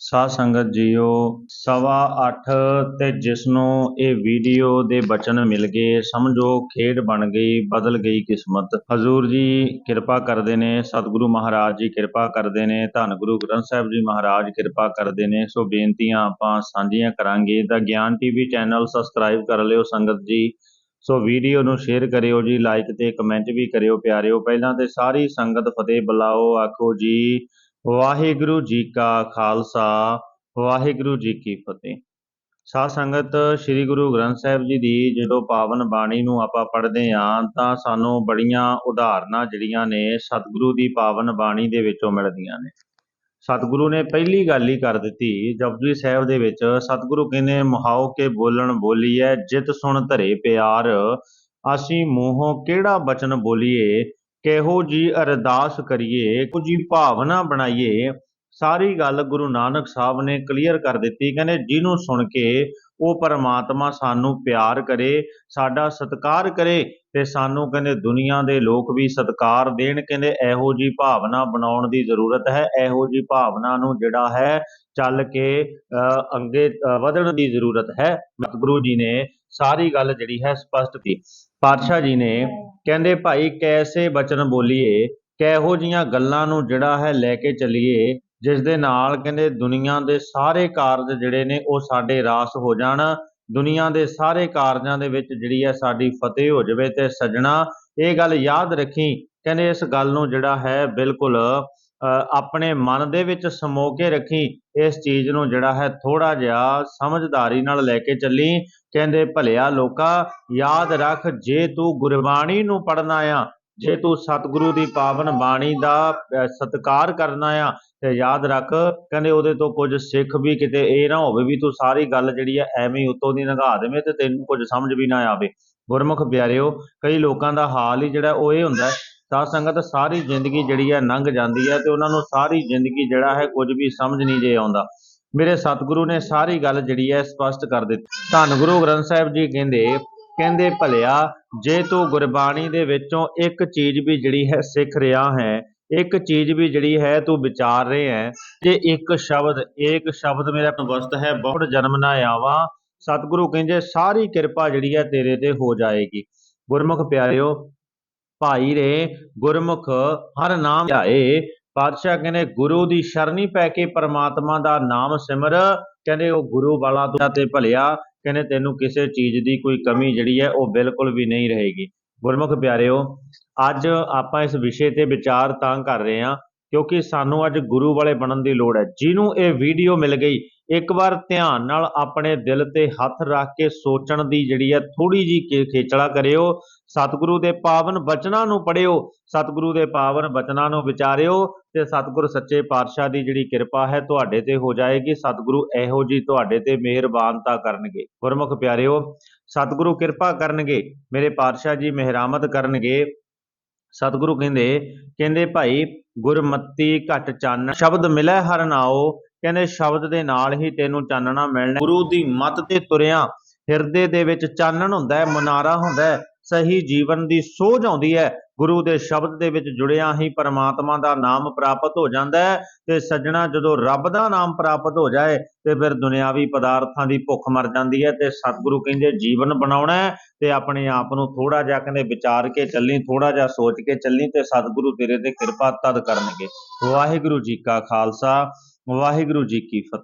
ਸਾਧ ਸੰਗਤ ਜੀਓ, ਸਵਾ ਅੱਠ ਤੇ ਜਿਸ ਨੂੰ ਇਹ ਵੀਡੀਓ ਦੇ ਬਚਨ ਮਿਲ ਗਏ, ਸਮਝੋ ਖੇਡ ਬਣ ਗਈ, ਬਦਲ ਗਈ ਕਿਸਮਤ। ਹਜ਼ੂਰ ਜੀ ਕਿਰਪਾ ਕਰਦੇ ਨੇ, ਸਤਿਗੁਰੂ ਮਹਾਰਾਜ ਜੀ ਕਿਰਪਾ ਕਰਦੇ ਨੇ, ਧੰਨ ਗੁਰੂ ਗ੍ਰੰਥ ਸਾਹਿਬ ਜੀ ਮਹਾਰਾਜ ਕਿਰਪਾ ਕਰਦੇ ਨੇ। ਸੋ ਬੇਨਤੀਆਂ ਆਪਾਂ ਸਾਂਝੀਆਂ ਕਰਾਂਗੇ। ਦਾ ਗਿਆਨ ਟੀਵੀ ਚੈਨਲ ਸਬਸਕ੍ਰਾਈਬ ਕਰ ਲਿਓ ਸੰਗਤ ਜੀ। ਸੋ ਵੀਡੀਓ ਨੂੰ ਸ਼ੇਅਰ ਕਰਿਓ ਜੀ, ਲਾਈਕ ਤੇ ਕਮੈਂਟ ਵੀ ਕਰਿਓ ਪਿਆਰਿਓ। ਪਹਿਲਾਂ ਤੇ ਸਾਰੀ ਸੰਗਤ ਫਤਿਹ ਬੁਲਾਓ, ਆਖੋ ਜੀ। ਵਾਹਿਗੁਰੂ ਜੀ ਕਾ ਖਾਲਸਾ, ਵਾਹਿਗੁਰੂ ਜੀ ਕੀ ਫਤਿਹ। ਸਾਧ ਸੰਗਤ, ਸ੍ਰੀ ਗੁਰੂ ਗ੍ਰੰਥ ਸਾਹਿਬ ਜੀ ਦੀ ਜਦੋਂ ਪਾਵਨ ਬਾਣੀ ਨੂੰ ਆਪਾਂ ਪੜ੍ਹਦੇ ਆਂ ਤਾਂ ਸਾਨੂੰ ਬੜੀਆਂ ਉਦਾਹਰਨਾਂ ਜਿਹੜੀਆਂ ਨੇ ਸਤਿਗੁਰੂ ਦੀ ਪਾਵਨ ਬਾਣੀ ਦੇ ਵਿੱਚੋਂ ਮਿਲਦੀਆਂ ਨੇ। ਸਤਿਗੁਰੂ ਨੇ ਪਹਿਲੀ ਗੱਲ ਹੀ ਕਰ ਦਿੱਤੀ, ਜਪਜੀ ਸਾਹਿਬ ਦੇ ਵਿੱਚ, ਸਤਿਗੁਰੂ ਕਹਿੰਦੇ ਮੁਹਾਉ ਕੇ ਬੋਲਣ ਬੋਲੀਐ, ਜਿਤ ਸੁਣ ਧਰੇ ਪਿਆਰ, ਅਸੀਂ ਮੂੰਹੋਂ ਕਿਹੜਾ ਬਚਨ ਬੋਲੀਏ ਕਿਹੋ ਜੀ ਅਰਦਾਸ ਕਰੀਏ ਕੁਝ ਜੀ ਭਾਵਨਾ ਬਣਾਈਏ ਸਾਰੀ ਗੱਲ ਗੁਰੂ ਨਾਨਕ ਸਾਹਿਬ ਨੇ ਕਲੀਅਰ ਕਰ ਦਿੱਤੀ। ਕਹਿੰਦੇ ਜਿਹਨੂੰ ਸੁਣ ਕੇ ਉਹ ਪਰਮਾਤਮਾ ਸਾਨੂੰ ਪਿਆਰ ਕਰੇ ਸਾਡਾ ਸਤਿਕਾਰ ਕਰੇ ਤੇ ਸਾਨੂੰ ਕਹਿੰਦੇ ਦੁਨੀਆ ਦੇ ਲੋਕ ਵੀ ਸਤਿਕਾਰ ਦੇਣ। ਕਹਿੰਦੇ ਇਹੋ ਜੀ ਭਾਵਨਾ ਬਣਾਉਣ ਦੀ ਜ਼ਰੂਰਤ ਹੈ। ਇਹੋ ਜੀ ਭਾਵਨਾ ਨੂੰ ਜਿਹੜਾ ਹੈ ਚੱਲ ਕੇ ਅ, ਅੱਗੇ ਵਧਣ ਦੀ ਜ਼ਰੂਰਤ ਹੈ। ਸਤਿਗੁਰੂ ਜੀ ਨੇ ਸਾਰੀ ਗੱਲ ਜਿਹੜੀ ਹੈ ਸਪਸ਼ਟ ਕੀਤੀ। ਪਾਤਸ਼ਾਹ ਜੀ ਨੇ ਕਹਿੰਦੇ, ਭਾਈ, ਕੈਸੇ ਬਚਨ ਬੋਲੀਏ? ਕਿਹੋ ਜੀਆਂ ਗੱਲਾਂ ਨੂੰ ਜਿਹੜਾ ਹੈ ਲੈ ਕੇ ਚੱਲੀਏ? ਜਿਸ ਦੇ ਨਾਲ ਕਹਿੰਦੇ, ਦੁਨੀਆ ਦੇ ਸਾਰੇ ਕਾਰਜ ਜਿਹੜੇ ਨੇ ਉਹ ਸਾਡੇ ਰਾਸ ਹੋ ਜਾਣ। ਦੁਨੀਆ ਦੇ ਸਾਰੇ ਕਾਰਜਾਂ ਦੇ ਵਿੱਚ ਜਿਹੜੀ ਹੈ ਸਾਡੀ ਫਤਿਹ ਹੋ ਜਾਵੇ ਤੇ ਸਜਣਾ। ਇਹ ਗੱਲ ਯਾਦ ਰੱਖੀ। ਕਹਿੰਦੇ, ਇਸ ਗੱਲ ਨੂੰ ਜਿਹੜਾ ਹੈ ਬਿਲਕੁਲ ਆਪਣੇ ਮਨ ਦੇ ਵਿੱਚ ਸਮੋ ਕੇ ਰੱਖੀ ਇਸ ਚੀਜ਼ ਨੂੰ ਜਿਹੜਾ ਹੈ ਥੋੜਾ ਜਿਹਾ ਸਮਝਦਾਰੀ ਨਾਲ ਲੈ ਕੇ ਚੱਲੀ। ਕਹਿੰਦੇ ਭਲਿਆ ਲੋਕਾ ਯਾਦ ਰੱਖ ਜੇ ਤੂੰ ਗੁਰਬਾਣੀ ਨੂੰ ਪੜਨਾ ਆ ਜੇ ਤੂੰ ਸਤਿਗੁਰੂ ਦੀ ਪਾਵਨ ਬਾਣੀ ਦਾ ਅ, ਸਤਿਕਾਰ ਕਰਨਾ ਆ ਤੇ ਯਾਦ ਰੱਖ ਕਹਿੰਦੇ ਉਹਦੇ ਤੋਂ ਕੁਝ ਸਿੱਖ ਵੀ ਕਿਤੇ ਇਹ ਨਾ ਹੋਵੇ ਵੀ ਤੂੰ ਸਾਰੀ ਗੱਲ ਜਿਹੜੀ ਹੈ ਐਵੇਂ ਹੀ ਉੱਤੋਂ ਦੀ ਲੰਘਾ ਦੇਵੇਂ ਤੇ ਤੈਨੂੰ ਕੁਝ ਸਮਝ ਵੀ ਨਾ ਆਵੇ। ਗੁਰਮੁਖ ਪਿਆਰਿਓ ਕਈ ਲੋਕਾਂ ਦਾ ਹਾਲ ਹੀ ਜਿਹੜਾ ਉਹ ਇਹ ਹੁੰਦਾ ਸਾਧ ਸੰਗਤ ਸਾਰੀ ਜ਼ਿੰਦਗੀ ਜਿਹੜੀ ਹੈ ਲੰਘ ਜਾਂਦੀ ਹੈ ਤੇ ਉਹਨਾਂ ਨੂੰ ਸਾਰੀ ਜ਼ਿੰਦਗੀ ਜਿਹੜਾ ਹੈ ਕੁਝ ਵੀ ਸਮਝ ਨਹੀਂ ਜੇ ਆਉਂਦਾ। ਮੇਰੇ ਸਤਿਗੁਰੂ ਨੇ ਸਾਰੀ ਗੱਲ ਜਿਹੜੀ ਹੈ ਸਪਸ਼ਟ ਕਰ ਦਿੱਤੀ। ਧੰਨ ਗੁਰੂ ਗ੍ਰੰਥ ਸਾਹਿਬ ਜੀ ਕਹਿੰਦੇ ਕਹਿੰਦੇ ਭਲਿਆ, ਜੇ ਤੂੰ ਗੁਰਬਾਣੀ ਦੇ ਵਿੱਚੋਂ ਇੱਕ ਚੀਜ਼ ਵੀ ਜਿਹੜੀ ਹੈ ਸਿੱਖ ਰਿਹਾ ਹੈ, ਇੱਕ ਚੀਜ਼ ਵੀ ਜਿਹੜੀ ਹੈ ਤੂੰ ਵਿਚਾਰ ਰਹੇ ਹੈ ਜੇ ਇੱਕ ਸ਼ਬਦ ਇੱਕ ਸ਼ਬਦ ਮੇਰਾ ਵਸਤ ਹੈ ਬਹੁਤ ਜਨਮ ਨਾ ਆਵਾ। ਸਤਿਗੁਰੂ ਕਹਿੰਦੇ, ਸਾਰੀ ਕਿਰਪਾ ਜਿਹੜੀ ਹੈ ਤੇਰੇ ਤੇ ਹੋ ਜਾਏਗੀ। ਗੁਰਮੁਖ ਪਿਆਰਿਓ ਭਾਈ ਰੇ ਗੁਰਮੁਖ ਹਰ ਨਾਮ ਧਿਆਏ। ਪਾਤਸ਼ਾਹ ਕਹਿੰਦੇ, ਗੁਰੂ ਦੀ ਸ਼ਰਣੀ ਪੈ ਕੇ ਪਰਮਾਤਮਾ ਦਾ ਨਾਮ ਸਿਮਰ। ਕਹਿੰਦੇ, ਉਹ ਗੁਰੂ ਵਾਲਾ ਤੂੰ ਤੇ ਭਲਿਆ। ਕਹਿੰਦੇ, ਤੈਨੂੰ ਕਿਸੇ ਚੀਜ਼ ਦੀ ਕੋਈ ਕਮੀ ਜਿਹੜੀ ਹੈ, ਉਹ ਬਿਲਕੁਲ ਵੀ ਨਹੀਂ ਰਹੇਗੀ। ਗੁਰਮੁਖ ਪਿਆਰਿਓ, ਅੱਜ ਆਪਾਂ ਇਸ ਵਿਸ਼ੇ ਤੇ ਵਿਚਾਰ ਤਾਂ ਕਰ ਰਹੇ ਹਾਂ, ਕਿਉਂਕਿ ਸਾਨੂੰ ਅੱਜ ਗੁਰੂ ਵਾਲੇ ਬਣਨ ਦੀ ਲੋੜ ਹੈ। ਜਿਹਨੂੰ ਇਹ ਵੀਡੀਓ ਮਿਲ ਗਈ ਇੱਕ ਵਾਰ ਧਿਆਨ ਨਾਲ ਆਪਣੇ ਦਿਲ ਤੇ ਹੱਥ ਰੱਖ ਕੇ ਸੋਚਣ ਦੀ ਜਿਹੜੀ ਹੈ ਥੋੜੀ ਜੀ ਖੇਚਲਾ ਕਰਿਓ। ਸਤਿਗੁਰੂ ਦੇ ਪਾਵਨ ਬਚਨਾਂ ਨੂੰ ਪੜਿਓ ਸਤਿਗੁਰੂ ਦੇ ਪਾਵਨ ਬਚਨਾਂ ਨੂੰ ਵਿਚਾਰਿਓ ਤੇ ਸਤਿਗੁਰ ਸੱਚੇ ਪਾਤਸ਼ਾਹ ਦੀ ਜਿਹੜੀ ਕਿਰਪਾ ਹੈ ਤੁਹਾਡੇ ਤੇ ਹੋ ਜਾਏਗੀ। ਸਤਿਗੁਰੂ ਇਹੋ ਜੀ ਤੁਹਾਡੇ ਤੇ ਮਿਹਰਬਾਨਤਾ ਕਰਨਗੇ। ਗੁਰਮੁਖ ਪਿਆਰਿਓ, ਸਤਿਗੁਰੂ ਕਿਰਪਾ ਕਰਨਗੇ। ਮੇਰੇ ਪਾਤਸ਼ਾਹ ਜੀ ਮਿਹਰਾਮਤ ਕਰਨਗੇ। ਸਤਿਗੁਰੂ ਕਹਿੰਦੇ ਕਹਿੰਦੇ ਭਾਈ, ਗੁਰਮਤੀ ਘਟ ਚੰਨ, ਸ਼ਬਦ ਮਿਲੈ ਹਰ ਨਾਉ ਕਹਿੰਦੇ ਸ਼ਬਦ ਦੇ ਨਾਲ ਹੀ ਤੈਨੂੰ ਚਾਨਣਾ ਮਿਲਣਾ। ਗੁਰੂ ਦੀ ਮੱਤ ਤੇ ਤੁਰਿਆ ਹਿਰਦੇ ਦੇ ਵਿੱਚ ਚਾਨਣ ਹੁੰਦਾ ਹੈ, ਮਨਾਰਾ ਹੁੰਦਾ ਹੈ, ਸਹੀ ਜੀਵਨ ਦੀ ਸੋਝ ਆਉਂਦੀ ਹੈ। ਗੁਰੂ ਦੇ ਸ਼ਬਦ ਦੇ ਵਿੱਚ ਜੁੜਿਆ ਹੀ ਪਰਮਾਤਮਾ ਦਾ ਨਾਮ ਪ੍ਰਾਪਤ ਹੋ ਜਾਂਦਾ ਹੈ ਤੇ ਸੱਜਣਾ ਜਦੋਂ ਰੱਬ ਦਾ ਨਾਮ ਪ੍ਰਾਪਤ ਹੋ ਜਾਏ ਤੇ ਫਿਰ ਦੁਨਿਆਵੀ ਪਦਾਰਥਾਂ ਦੀ ਭੁੱਖ ਮਰ ਜਾਂਦੀ ਹੈ ਤੇ ਸਤਿਗੁਰੂ ਕਹਿੰਦੇ ਜੀਵਨ ਬਣਾਉਣਾ ਤੇ ਆਪਣੇ ਆਪ ਨੂੰ ਥੋੜਾ ਜਿਹਾ ਕਹਿੰਦੇ ਵਿਚਾਰ ਕੇ ਚੱਲੀ ਥੋੜਾ ਜਿਹਾ ਸੋਚ ਕੇ ਚੱਲੀ ਤੇ ਸਤਿਗੁਰੂ ਤੇਰੇ ਤੇ ਕਿਰਪਾ ਤਦ ਕਰਨਗੇ। ਵਾਹਿਗੁਰੂ ਜੀ ਕਾ ਖਾਲਸਾ ਵਾਹਿਗੁਰੂ ਜੀ ਕੀ ਫਤਿਹ।